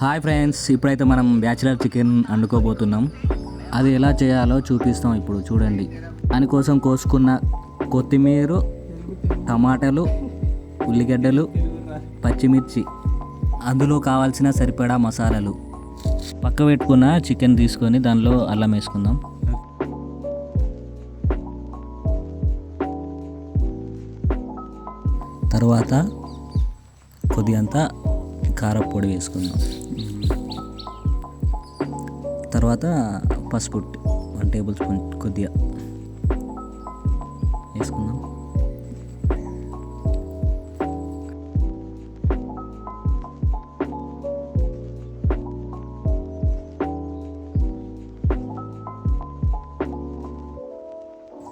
Hi friends ఇప్పుడైతే మనం bachelor chicken వండుకోబోతున్నాం. అది ఎలా చేయాలో చూపిస్తాం ఇప్పుడు చూడండి. దానికోసం కోసుకున్న కొత్తిమీర టమాటాలు ఉల్లిగడ్డలు పచ్చిమిర్చి అందులో కావాల్సిన సరిపడా మసాలాలు. పక్క పెట్టుకున్న చికెన్ తీసుకొని దానిలో అల్లం వేసుకుందాం. తర్వాత కొద్దిగంత కారపొడి వేసుకుందాం. తర్వాత పసుపు వన్ టేబుల్ స్పూన్ కొద్దిగా వేసుకుందాం.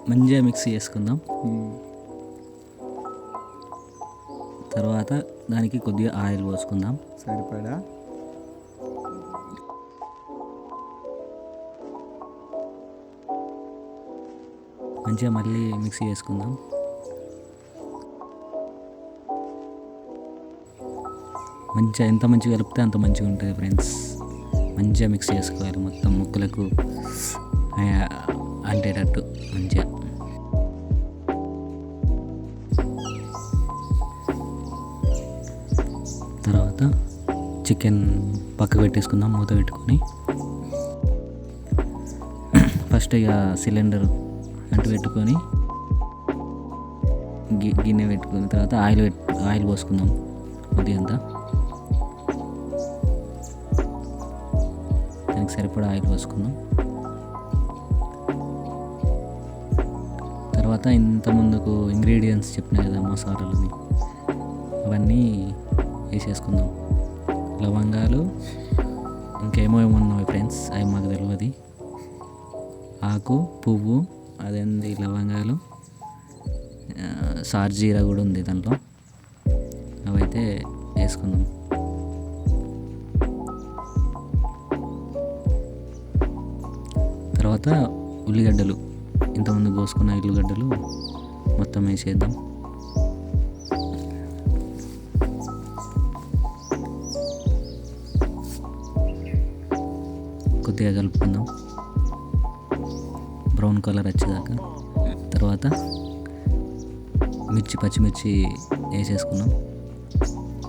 మంచిగా మిక్స్ చేసుకుందాం. తర్వాత దానికి కొద్దిగా ఆయిల్ పోసుకుందాం. సరిపడా? మంచిగా మళ్ళీ మిక్సీ చేసుకుందాం. మంచిగా ఎంత మంచిగా కలిపితే అంత మంచిగా ఉంటుంది ఫ్రెండ్స్. మంచిగా మిక్స్ చేసుకోవాలి మొత్తం ముక్కలకు. అంటేటట్టు మంచిగా. తర్వాత చికెన్ పక్క పెట్టేసుకుందాం మూత పెట్టుకొని. ఫస్ట్ ఇక సిలిండర్ అంటు పెట్టుకొని గి- గిన్నె పెట్టుకున్న తర్వాత ఆయిల్ ఆయిల్ పోసుకుందాం కొద్దిగంత దానికి సరిపడా ఆయిల్ పోసుకుందాం. తర్వాత ఇంత ముందుకు ఇంగ్రీడియంట్స్ చెప్పిన కదా మసాలాలు అవన్నీ వేసేసుకుందాం. లవంగాలు ఇంకేమో ఏమో ఉన్నాయి ఫ్రెండ్స్? అవి మాకు తెలియదు ఆకు పువ్వు అదేంది లవంగాలు? సార్జీరా కూడా ఉంది దాంట్లో. అవైతే వేసుకుందాం. తర్వాత ఉల్లిగడ్డలు. ఇంతకుముందు కోసుకున్న ఉల్లిగడ్డలు మొత్తం వేసేద్దాం. కొద్దిగా కలుపుకుందాం. బ్రౌన్ కలర్ వచ్చేదాకా. తర్వాత మిర్చి పచ్చిమిర్చి వేసేసుకున్నాం.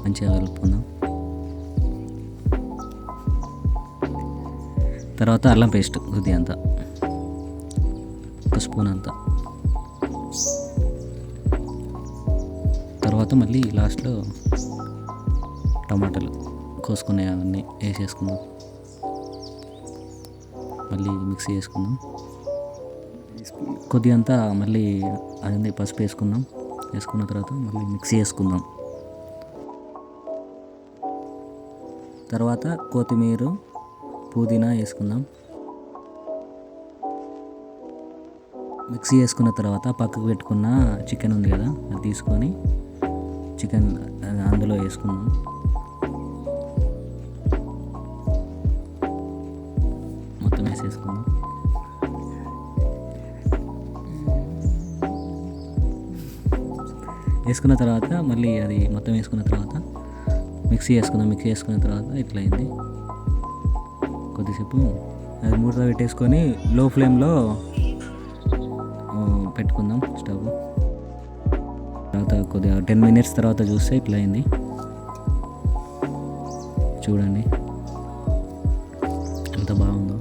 మంచిగా కలుపుకుందాం. తర్వాత అల్లం పేస్ట్ కొద్దిగా అంతా. ఒక స్పూన్ అంతా. తర్వాత మళ్ళీ లాస్ట్లో టమాటాలు కోసుకునే అవన్నీ వేసేసుకుందాం. మళ్ళీ మిక్సీ చేసుకుందాం కొద్దిగంతా మళ్ళీ అదే పసుపు వేసుకుందాం. వేసుకున్న తర్వాత మళ్ళీ మిక్సీ వేసుకుందాం. తర్వాత కొత్తిమీర పుదీనా వేసుకుందాం. మిక్సీ వేసుకున్న తర్వాత పక్కకు పెట్టుకున్న చికెన్ ఉంది కదా అది తీసుకొని చికెన్ అందులో వేసుకుందాం. మొత్తం వేసేసుకుందాం. వేసుకున్న తర్వాత మళ్ళీ అది మొత్తం వేసుకున్న తర్వాత మిక్సీ వేసుకుందాం మిక్సీ వేసుకున్న తర్వాత ఇట్లా అయింది. కొద్దిసేపు అది మూత పెట్టేసుకొని లో ఫ్లేమ్లో పెట్టుకుందాం స్టవ్. తర్వాత కొద్దిగా టెన్ మినిట్స్ తర్వాత చూస్తే ఇట్లా అయింది. చూడండి. ఎంత బాగుందో.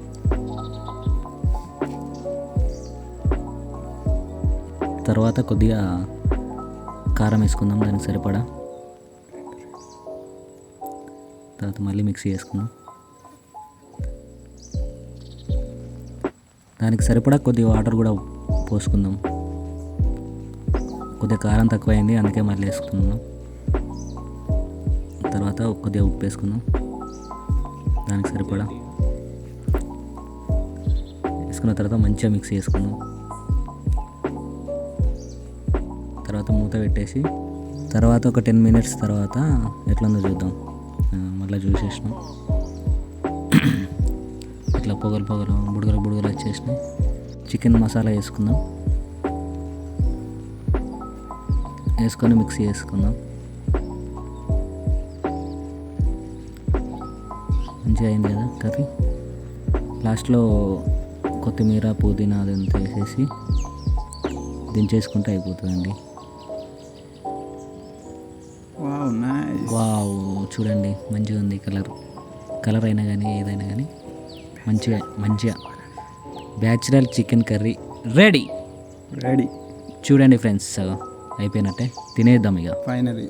తర్వాత కొద్దిగా కారం వేసుకుందాం దానికి సరిపడా. తర్వాత మళ్ళీ మిక్సీ చేసుకుందాం. దానికి సరిపడా కొద్దిగా వాటర్ కూడా పోసుకుందాం. కొద్దిగా కారం తక్కువైంది అందుకే మళ్ళీ వేసుకుందాం. తర్వాత కొద్దిగా ఉప్పు వేసుకుందాం. దానికి సరిపడా. వేసుకున్న తర్వాత మంచిగా మిక్స్ చేసుకుందాం. తర్వాత మూత పెట్టేసి తర్వాత ఒక టెన్ మినిట్స్ తర్వాత ఎట్లుందో చూద్దాం. మళ్ళీ చూసేసినాం. ఇట్లా పొగలు పొగలు బుడగలు బుడగలు వచ్చేసినాయి. చికెన్ మసాలా వేసుకుందాం. వేసుకొని మిక్సీ చేసుకుందాం మంచిగా అయింది కదా కర్రీ? లాస్ట్లో కొత్తిమీర పుదీనా అదంతా వేసేసి దించేసుకుంటే అయిపోతుందండి. వావ్ చూడండి మంచిగా ఉంది కలర్. కలర్ అయినా కానీ ఏదైనా కానీ మంచిగా మంచిగా. Bachelor chicken curry ready ready చూడండి ఫ్రెండ్స్ అయిపోయినట్టే. తినేద్దాం ఇక. ఫైనలీ